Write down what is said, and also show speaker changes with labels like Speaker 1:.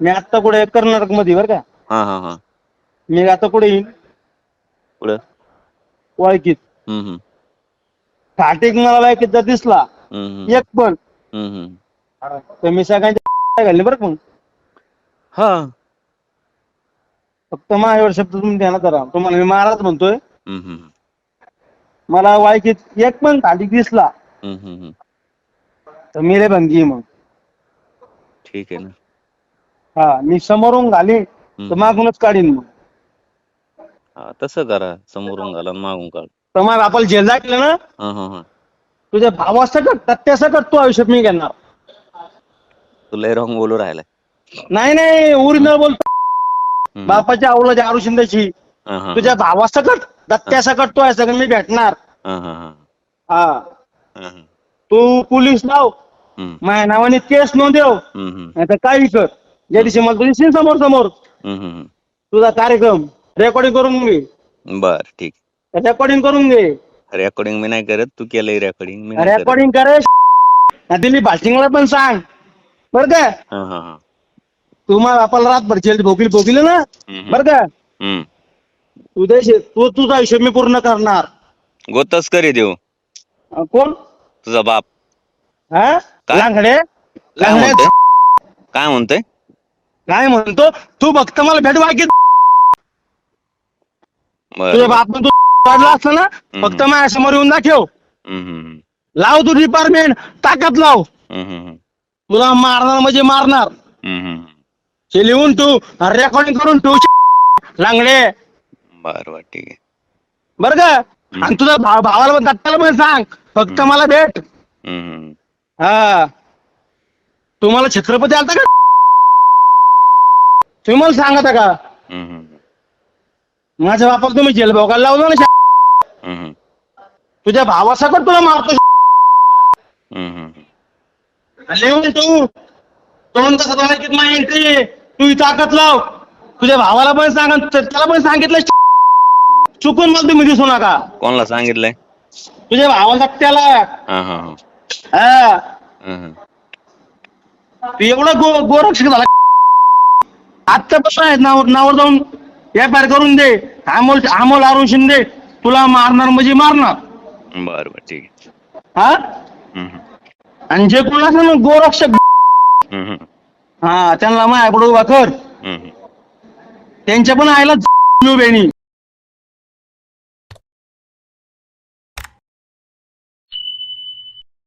Speaker 1: मी आता कुठे कर्नाटकमध्ये बरं का.
Speaker 2: हा हा हा.
Speaker 1: मी आता कुठे येईन?
Speaker 2: पुढं
Speaker 1: ओळखीत.
Speaker 2: हम्म
Speaker 1: मला जर दिसला.
Speaker 2: हम्म हम्म.
Speaker 1: एक पण.
Speaker 2: हम्म हम्म.
Speaker 1: तर मी सगळ्यांच्या घालले बरं का मग.
Speaker 2: हा.
Speaker 1: फक्त माझ्यावर शब्द तुम्ही ध्यानात राहा तुम्हाला मी महाराज म्हणतोय.
Speaker 2: हम्म हम्म
Speaker 1: मला वायकीत एक पण स्टार्टिंग दिसला.
Speaker 2: हम्म हम्म हम्म.
Speaker 1: तर मी रे भंगी मग.
Speaker 2: ठीक आहे ना.
Speaker 1: हा मी समोरून घालीन तर
Speaker 2: हम्म.
Speaker 1: मागूनच काढीन मग.
Speaker 2: हा तसं करा समोरून घाला आणि मागून काढ.
Speaker 1: तर मग आपण जेल दाखलं ना
Speaker 2: हा हा हा.
Speaker 1: तुझ्या भावासकट तत्यासकट तू आयुष्यात मी घेणार.
Speaker 2: तू लय रॉंग बोलू राहिलाय.
Speaker 1: नाही नाही ओरिजिनल बोलतो.
Speaker 2: हम्म.
Speaker 1: बापाच्या आवलाची आरू शिंदेची
Speaker 2: हा, हा,
Speaker 1: तुझ्या भावासकट दत्त्यासकट तू आहे सगळं मी भेटणार.
Speaker 2: हा, हा, हा,
Speaker 1: हा.
Speaker 2: हा, हा.
Speaker 1: तू पोलीस लाव.
Speaker 2: हम्म,
Speaker 1: माझ्या नावाने केस नोंदव.
Speaker 2: हम्म, हम्म,
Speaker 1: नाही तर काही कर. ज्या दिवशी मला तुझी दिसेल समोर समोर. तुझा कार्यक्रम. रेकॉर्डिंग करून घे.
Speaker 2: बर ठीक.
Speaker 1: रेकॉर्डिंग करून घे.
Speaker 2: रेकॉर्डिंग मी नाही करत. तू केलंय रेकॉर्डिंग मी नाही करत.
Speaker 1: रेकॉर्डिंग करे. दिली भाषिंगला पण सांग. बरं का?
Speaker 2: हा, हा, हा.
Speaker 1: तू बापाला रातभर जेल भोगील भोगील ना?
Speaker 2: हम्म,
Speaker 1: बरं का?
Speaker 2: हम्म.
Speaker 1: तू देश तू तुझा आयुष्य मी पूर्ण करणार.
Speaker 2: गोतच करी देऊ.
Speaker 1: अं, कोण?
Speaker 2: तुझा बाप.
Speaker 1: हा?
Speaker 2: काय?
Speaker 1: लांगडे?
Speaker 2: काय
Speaker 1: लांगडे?
Speaker 2: म्हणतोय? काय म्हणतोय?
Speaker 1: काय म्हणतो? तू फक्त मला भेट वाकी
Speaker 2: बर.
Speaker 1: तुझ्या बाप तू काढला असतं ना फक्त माझ्यासमोर येऊन दाखव.
Speaker 2: हम्म.
Speaker 1: लाव तू डिपार्टमेंट ताकद लाव.
Speaker 2: हम्म.
Speaker 1: तुला मारणार म्हणजे मारणार.
Speaker 2: हम्म, हम्म.
Speaker 1: हे लिहून तू रेकॉर्डिंग करून ठेवू लांगडे.
Speaker 2: बर बर ठीक आहे.
Speaker 1: बर का? आणि तुझ्या भाव भावाला पण दत्ताला पण सांग. फक्त मला भेट.
Speaker 2: हम्म, हम्म.
Speaker 1: हा. तुम्हाला छत्रपती आलता का? तुम्ही मला सांगता का?
Speaker 2: हम्म.
Speaker 1: माझ्या बापाला तुम्ही जेल भोगायला लावलं ना
Speaker 2: हम्म, हम्म.
Speaker 1: तुझ्या भावासकट तुला मारतो
Speaker 2: हम्म, हम्म.
Speaker 1: लिहून तू तासात किती माझी एंट्री तू ही ताकद लाव. तुझ्या भावाला पण सांग आणि त्याला पण सांगितलं चुकून मला तुम्ही दिसू नका.
Speaker 2: कोणाला सांगितलंय?
Speaker 1: तुझ्या भावाला त्याला.
Speaker 2: हा हा हा.
Speaker 1: हा. तू एवढा गो गोरक्षक झाला. आत्तापासून आहेत नावर नावर जाऊन एफ आय करून दे. अमोल अमोल अरुण शिंदे तुला मारणार म्हणजे मारणार.
Speaker 2: बर बर ठीक आहे.
Speaker 1: हा?
Speaker 2: हम्म.
Speaker 1: आणि जे कोण असेल ना गोरक्षक
Speaker 2: हम्म, हम्म.
Speaker 1: हा त्यांना माझ्याकडे उभा कर.
Speaker 2: हम्म, हम्म.
Speaker 1: त्यांच्या पण आईला बेणी